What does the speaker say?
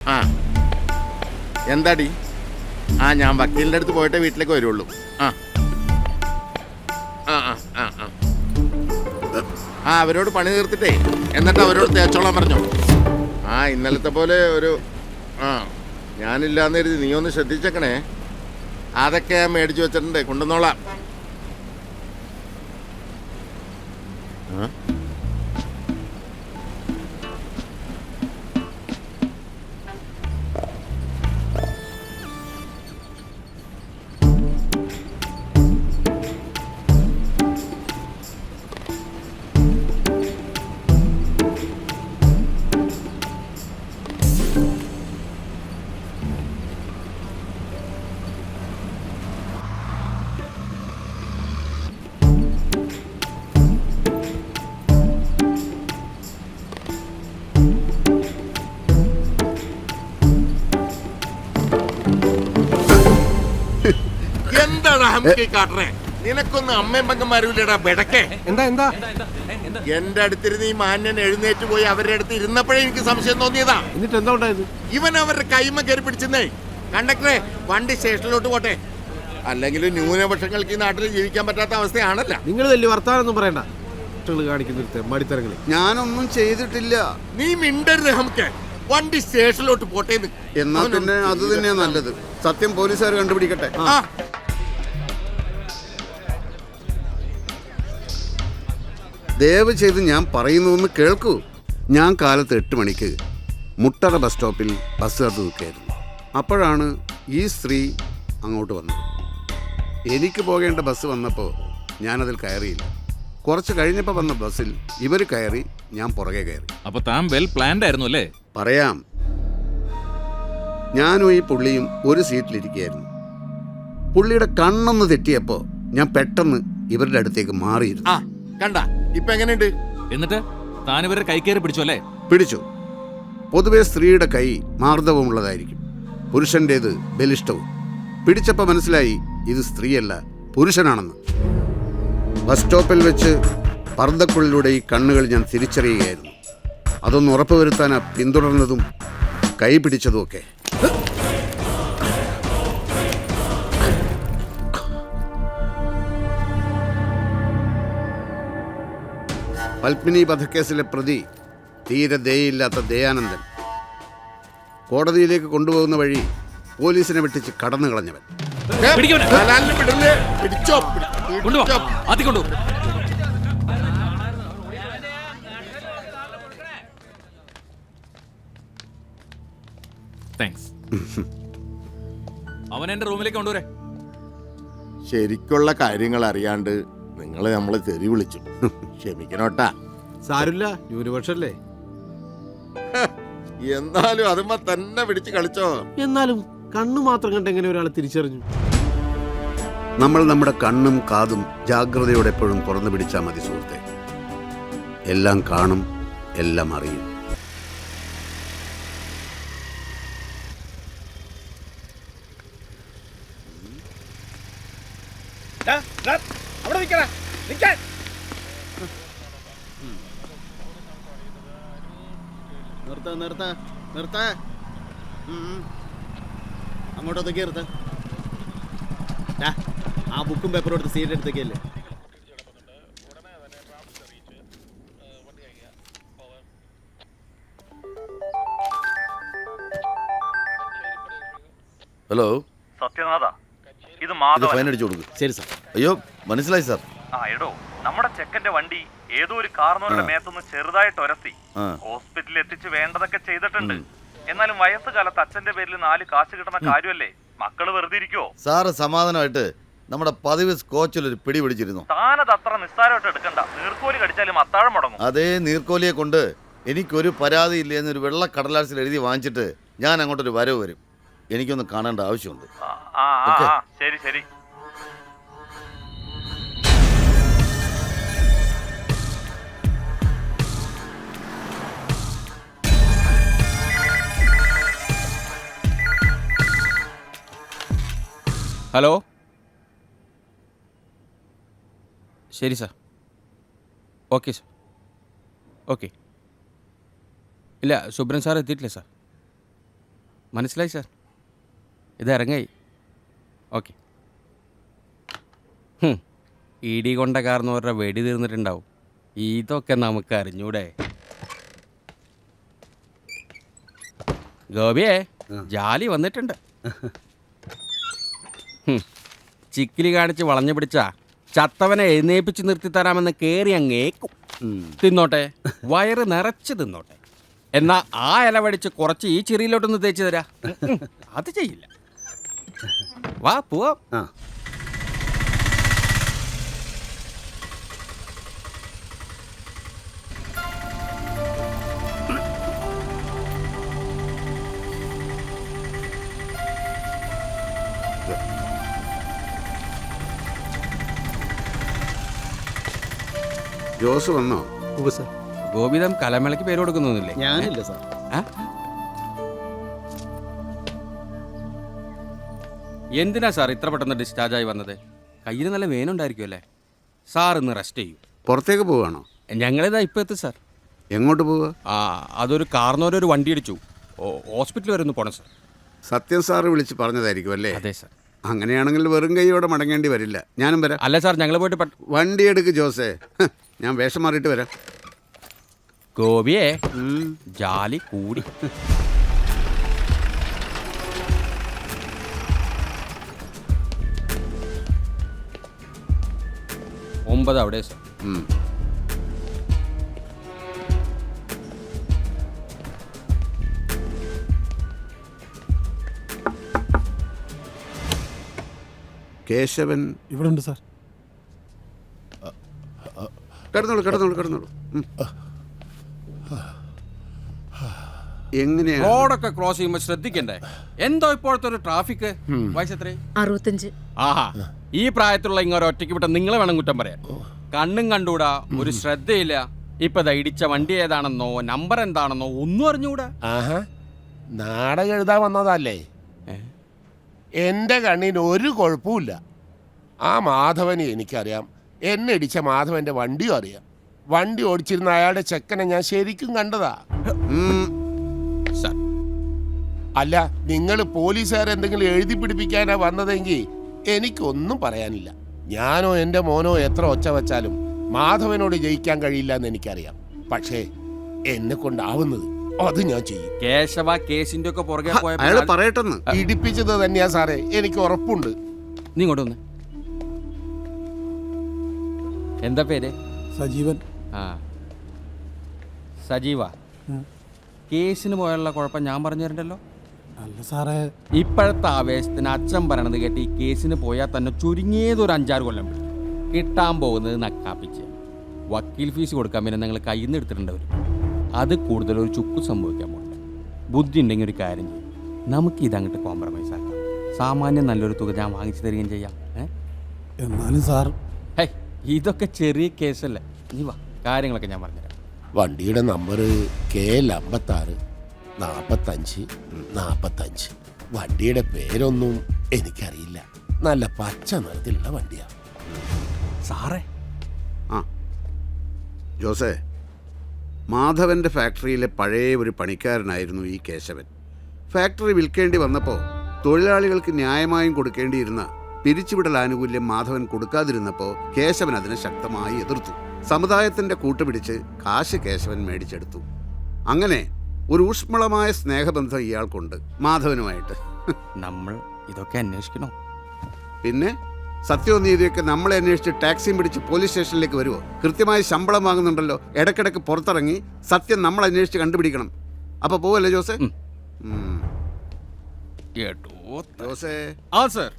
ആ. എന്താടി? ആ ഞാൻ വക്കീലിന്റെ അടുത്ത് പോയിട്ടേ വീട്ടിലേക്ക് വരുള്ളൂ. ആ ആ ആ ആ. ആ അവരോട് പണി തീർത്തിട്ടേ. എന്നിട്ട് അവരോട് തേച്ചോളാൻ പറഞ്ഞു. ആ ഇന്നലത്തെ പോലെ ഒരു ആ ഞാനില്ലാന്ന് കരുതി നീ ഒന്ന് ശ്രദ്ധിച്ചേക്കണേ. അതൊക്കെ ഞാൻ മേടിച്ചു വെച്ചിട്ടുണ്ട്. കൊണ്ടുവന്നോളാം. കാട്ടറേ നിനക്കൊന്ന് അമ്മയും പെങ്ങന്മാരുമില്ലടാ ബെടക്കേ എന്താ എന്താ? എന്റെ അടുത്തിരുന്ന് ഈ മാന്യൻ എഴുന്നേറ്റ് പോയി അവരുടെ അടുത്ത് ഇരുന്നപ്പോഴേ എനിക്ക് സംശയം തോന്നിയതാ. എന്നിട്ട് എന്താ ഉണ്ടായത്? ഇവൻ അവരുടെ കൈമ കയറി പിടിച്ചെന്നേ. കണ്ടക്ടറെ വണ്ടി സ്റ്റേഷനിലോട്ട് പോട്ടെ. അല്ലെങ്കിൽ ന്യൂനപക്ഷങ്ങൾക്ക് ഈ നാട്ടിൽ ജീവിക്കാൻ പറ്റാത്ത അവസ്ഥയാണല്ല. നിങ്ങൾ വലിയ വർത്താനൊന്നും പറയണ്ട. കാണിക്കുന്ന ഞാനൊന്നും ചെയ്തിട്ടില്ല. നീ മിണ്ടരുത് നമുക്ക് വണ്ടി സ്റ്റേഷനിലോട്ട് പോട്ടേന്ന് എന്നാ. പിന്നെ അത് തന്നെയാ നല്ലത്. സത്യം പോലീസുകാർ കണ്ടുപിടിക്കട്ടെ. ദയവ് ചെയ്ത് ഞാൻ പറയുന്നതൊന്ന് കേൾക്കൂ. ഞാൻ കാലത്ത് എട്ട് മണിക്ക് മുട്ടറ ബസ് സ്റ്റോപ്പിൽ ബസ് കാത്തു നിൽക്കുകയായിരുന്നു അപ്പോഴാണ് ഈ സ്ത്രീ അങ്ങോട്ട് വന്നത്. എനിക്ക് പോകേണ്ട ബസ് വന്നപ്പോൾ ഞാനതിൽ കയറിയില്ല. കുറച്ച് കഴിഞ്ഞപ്പോൾ വന്ന ബസ്സിൽ ഇവർ കയറി ഞാൻ പുറകെ കയറി. അപ്പോൾ താൻ വെൽ പ്ലാൻഡ് ആയിരുന്നു അല്ലേ? പറയാം. ഞാനും ഈ പുള്ളിയും ഒരു സീറ്റിലിരിക്കുകയായിരുന്നു. പുള്ളിയുടെ കണ്ണൊന്ന് തെറ്റിയപ്പോൾ ഞാൻ പെട്ടെന്ന് ഇവരുടെ അടുത്തേക്ക് മാറിയിരുന്നു. ആ കണ്ട. ഇപ്പൊ എങ്ങനെയുണ്ട്? എന്നിട്ട് താൻ കൈ കയറി പിടിച്ചു അല്ലേ? പിടിച്ചു. പൊതുവെ സ്ത്രീയുടെ കൈ മാർദ്ദവമുള്ളതായിരിക്കും. പുരുഷന്റേത് ബലിഷ്ടവും പിടിച്ചപ്പോൾ മനസ്സിലായി ഇത് സ്ത്രീയല്ല പുരുഷനാണെന്ന്. ബസ് സ്റ്റോപ്പിൽ വെച്ച് പർദ്ദക്കുള്ളിലൂടെ ഈ കണ്ണുകൾ ഞാൻ തിരിച്ചറിയുകയായിരുന്നു. അതൊന്ന് ഉറപ്പുവരുത്താനാ പിന്തുടർന്നതും കൈ പിടിച്ചതുമൊക്കെ. പത്മിനി വധക്കേസിലെ പ്രതി തീരെ ദയയില്ലാത്ത ദയാനന്ദൻ. കോടതിയിലേക്ക് കൊണ്ടുപോകുന്ന വഴി പോലീസിനെ വെട്ടിച്ച് കടന്നു കളഞ്ഞവൻ. അവൻ എന്റെ റൂമിലേക്ക് കൊണ്ടുവരെ. ശരിക്കുള്ള കാര്യങ്ങൾ അറിയാണ്ട് നിങ്ങൾ നമ്മളെ തെറി വിളിച്ചു. ക്ഷമിക്കണോട്ടാ. സാരില്ല ന്യൂനപക്ഷല്ലേ? എന്നാലും അതുമ്മ തന്നെ പിടിച്ച് കളിച്ചോ? എന്നാലും കണ്ണു മാത്രം കണ്ട് എങ്ങനെ ഒരാളെ തിരിച്ചറിഞ്ഞു? നമ്മൾ നമ്മുടെ കണ്ണും കാതും ജാഗ്രതയോടെ എപ്പോഴും തുറന്നു പിടിച്ചാൽ മതി സുഹൃത്തെ. എല്ലാം കാണും എല്ലാം അറിയും. നിർത്ത നിർത്ത നിർത്ത. അങ്ങോട്ടൊക്കെ നിർത്ത. ആ ബുക്കും പേപ്പറും എടുത്ത് സീറ്റ് എടുത്തേക്കല്ലേ. ഹലോ സത്യനാഥ ഇത് ഫൈൻ അടിച്ചു കൊടുക്ക്. ശരി സാർ. അയ്യോ മനസ്സിലായി സാർ. ആ എടോ നമ്മുടെ ചെക്കന്റെ വണ്ടി ഏതോ ഒരു കാർന്നോരുടെ മേത്തൊന്ന് ചെറുതായിട്ട് ഒരത്തി. ഹോസ്പിറ്റലിൽ എത്തിച്ച് വേണ്ടതൊക്കെ ചെയ്തിട്ടുണ്ട്. എന്നാലും വയസ്സുകാലത്ത് അച്ഛന്റെ പേരിൽ നാല് കാശ് കിട്ടുന്ന കാര്യമല്ലേ? മക്കൾ വെറുതെ ഇരിക്കോ സാറ് സമാധാനമായിട്ട് നമ്മുടെ പതിവ് സ്കോച്ചിൽ ഒരു പിടി പിടിച്ചിരുന്നു. താനത് അത്ര നിസ്സാരമായിട്ട് എടുക്കണ്ട. നീർക്കോലി കടിച്ചാലും അത്താഴം മുടങ്ങും. അതേ നീർക്കോലിയെ കൊണ്ട് എനിക്കൊരു പരാതി ഇല്ല എന്നൊരു വെള്ള കടലാസിൽ എഴുതി വാങ്ങിച്ചിട്ട് ഞാൻ അങ്ങോട്ടൊരു വരവ് വരും. എനിക്കൊന്ന് കാണേണ്ട ആവശ്യമുണ്ട്. ശരി ശരി. ഹലോ? ശരി സാർ. Okay sir. ഓക്കെ. ഇല്ല സുബ്രൻ സാർ എത്തിയിട്ടില്ല സാർ. മനസ്സിലായി സാർ? ഇത് ഇറങ്ങായി. ഓക്കെ. ഇടി കൊണ്ട കാരണവരുടെ വെടി തീർന്നിട്ടുണ്ടാവും. ഇതൊക്കെ നമുക്ക് അറിഞ്ഞൂടെ? ഗോപിയെ ജാലി വന്നിട്ടുണ്ട്. ചിക്കിലി കാണിച്ച് വളഞ്ഞു പിടിച്ച ചത്തവനെ എഴുന്നേപ്പിച്ച് നിർത്തി തരാമെന്ന് കേറി അങ്ങേക്കും തിന്നോട്ടെ. വയറ് നിറച്ച് തിന്നോട്ടെ. എന്നാ ആ ഇല വടിച്ച് കുറച്ച് ഈ ചെറിയിലോട്ടൊന്ന് തേച്ച് തരാ. അത് ചെയ്യില്ല. വാ പോവാം. ജോസ് വന്നോ? ഗോപിതം കലമേളയ്ക്ക് പേര് കൊടുക്കുന്നൊന്നുമില്ലേ ഞാനില്ല സാർ? എന്തിനാ സാർ ഇത്ര പെട്ടെന്ന് discharge ആയി വന്നത്? കയ്യിൽ നല്ല വേനുണ്ടായിരിക്കും അല്ലേ? സാർ ഇന്ന് റെസ്റ്റ് ചെയ്യൂ. പുറത്തേക്ക് പോവാണോ? ഞങ്ങളിതാ ഇപ്പം എത്തും സാർ. എങ്ങോട്ട് പോവുക ആ അതൊരു കാർന്നോരെ ഒരു വണ്ടി അടിച്ചു ഹോസ്പിറ്റൽ വരെ ഒന്ന് പോണം സാർ. സത്യം സാറ് വിളിച്ച് പറഞ്ഞതായിരിക്കും അല്ലേ? അതെ സാർ. അങ്ങനെയാണെങ്കിൽ വെറും കൈയോടെ മടങ്ങേണ്ടി വരില്ല. ഞാനും വരാം. അല്ല സാർ ഞങ്ങൾ പോയിട്ട് പെട്ട വണ്ടി എടുക്ക് ജോസേ. ഹ്, ഞാൻ വേഷം മാറിയിട്ട് വരാം ഗോപിയെ. ജാലി കൂടി ഒമ്പത് അവിടെ സാർ. കേശവൻ ഇവിടെ ഉണ്ട് സാർ കിടന്നോളൂ കിടന്നോളൂ കിടന്നോളൂ. എങ്ങനെയാ റോഡൊക്കെ ക്രോസ് ചെയ്യുമ്പോൾ ശ്രദ്ധിക്കണ്ടേ? എന്തോ ഇപ്പോഴത്തെ ഒരു ട്രാഫിക്? വയസ്സെത്രേ അറുപത്തഞ്ച്. ആഹാ. ഈ പ്രായത്തിലുള്ള ഇങ്ങനെ ഒറ്റയ്ക്ക് വിട്ട നിങ്ങളെ വേണം കുറ്റം പറയാൻ. കണ്ണും കണ്ടൂടാ ഒരു ശ്രദ്ധയില്ല. ഇപ്പൊ ഇടിച്ച വണ്ടി ഏതാണെന്നോ നമ്പർ എന്താണെന്നോ ഒന്നും അറിഞ്ഞൂടാ ആഹാ. നാടകം എഴുതാൻ വന്നതല്ലേ? എന്റെ കണ്ണിന് ഒരു കുഴപ്പമില്ല ആ മാധവനെ എനിക്കറിയാം. എന്നെ ഇടിച്ച മാധവന്റെ വണ്ടിയും അറിയാം. വണ്ടി ഓടിച്ചിരുന്ന അയാളുടെ ചെക്കനെ ഞാൻ ശരിക്കും കണ്ടതാ. അല്ല നിങ്ങൾ പോലീസുകാർ എന്തെങ്കിലും എഴുതി പിടിപ്പിക്കാനാ വന്നതെങ്കിൽ എനിക്കൊന്നും പറയാനില്ല. ഞാനോ എന്റെ മോനോ എത്ര ഒച്ച വച്ചാലും മാധവനോട് ജയിക്കാൻ കഴിയില്ല എന്ന് എനിക്കറിയാം. പക്ഷേ എന്നെ കൊണ്ടാവുന്നത് അത് ഞാൻ ചെയ്യും. കേശവ കേസിന്റെ ഒക്കെ പുറകെ പോയ പറയട്ടെന്ന്. ഇടിപ്പിച്ചത് തന്നെയാ സാറേ. എനിക്ക് ഉറപ്പുണ്ട്. നീ ഇങ്ങോട്ട് വന്ന്. എന്താ പേര്? സജീവൻ. ആ. സജീവ. കേസിന് പോയുള്ള കുഴപ്പം ഞാൻ പറഞ്ഞു തരണ്ടല്ലോ അല്ല സാറേ. ഇപ്പോഴത്തെ ആവേശത്തിന് അച്ഛൻ പറയണത് കേട്ട് ഈ കേസിന് പോയാൽ തന്നെ ചുരുങ്ങിയത് ഒരു അഞ്ചാറ് കൊല്ലം പിടിക്കും. കിട്ടാൻ പോകുന്നത് നക്കാപ്പിച്ച്. വക്കീൽ ഫീസ് കൊടുക്കാൻ പിന്നെ നിങ്ങൾ കയ്യിൽ നിന്ന് എടുത്തിട്ടുണ്ടാവും അത് കൂടുതൽ ഒരു ചുക്ക് സംഭവിക്കാൻ പോകുന്നത് ബുദ്ധി ഉണ്ടെങ്കിൽ ഒരു കാര്യം ചെയ്യും. നമുക്ക് ഇതങ്ങോട്ട് കോംപ്രമൈസ് ആക്കാം. സാമാന്യം നല്ലൊരു തുക ഞാൻ വാങ്ങിച്ചു തരികയും ചെയ്യാം. എന്നാലും സാർ ഇതൊക്കെ ചെറിയ കേസല്ലേ? നീ വാ കാര്യങ്ങളൊക്കെ ഞാൻ പറഞ്ഞുതരാം. വണ്ടിയുടെ നമ്പർ കെ എൽ അമ്പത്താറ് നാൽപ്പത്തഞ്ച് നാൽപ്പത്തഞ്ച് വണ്ടിയുടെ പേരൊന്നും എനിക്കറിയില്ല. നല്ല പച്ച നിറത്തിലുള്ള വണ്ടിയാണ് സാറേ. ആ ജോസേ മാധവന്റെ ഫാക്ടറിയിലെ പഴയ ഒരു പണിക്കാരനായിരുന്നു ഈ കേശവൻ. ഫാക്ടറി വിൽക്കേണ്ടി വന്നപ്പോൾ തൊഴിലാളികൾക്ക് ന്യായമായും കൊടുക്കേണ്ടിയിരുന്ന പിരിച്ചുവിടൽ ആനുകൂല്യം മാധവൻ കൊടുക്കാതിരുന്നപ്പോൾ കേശവൻ അതിനെ ശക്തമായി എതിർത്തു. സമുദായത്തിന്റെ കൂട്ടുപിടിച്ച് കാശ് കേശവൻ മേടിച്ചെടുത്തു. അങ്ങനെ ഒരു ഊഷ്മളമായ സ്നേഹബന്ധം ഇയാൾക്കുണ്ട് മാധവനുമായിട്ട്. നമ്മൾ ഇതൊക്കെ അന്വേഷിക്കണോ? പിന്നെ സത്യവും നീതിയൊക്കെ നമ്മളെ അന്വേഷിച്ച് ടാക്സിയും പിടിച്ച് പോലീസ് സ്റ്റേഷനിലേക്ക് വരുമോ കൃത്യമായി ശമ്പളം വാങ്ങുന്നുണ്ടല്ലോ. ഇടക്കിടക്ക് പുറത്തിറങ്ങി സത്യം നമ്മൾ അന്വേഷിച്ച് കണ്ടുപിടിക്കണം. അപ്പൊ പോവല്ലേ ജോസേ. കേട്ടോ ജോസേ. ആ സർ.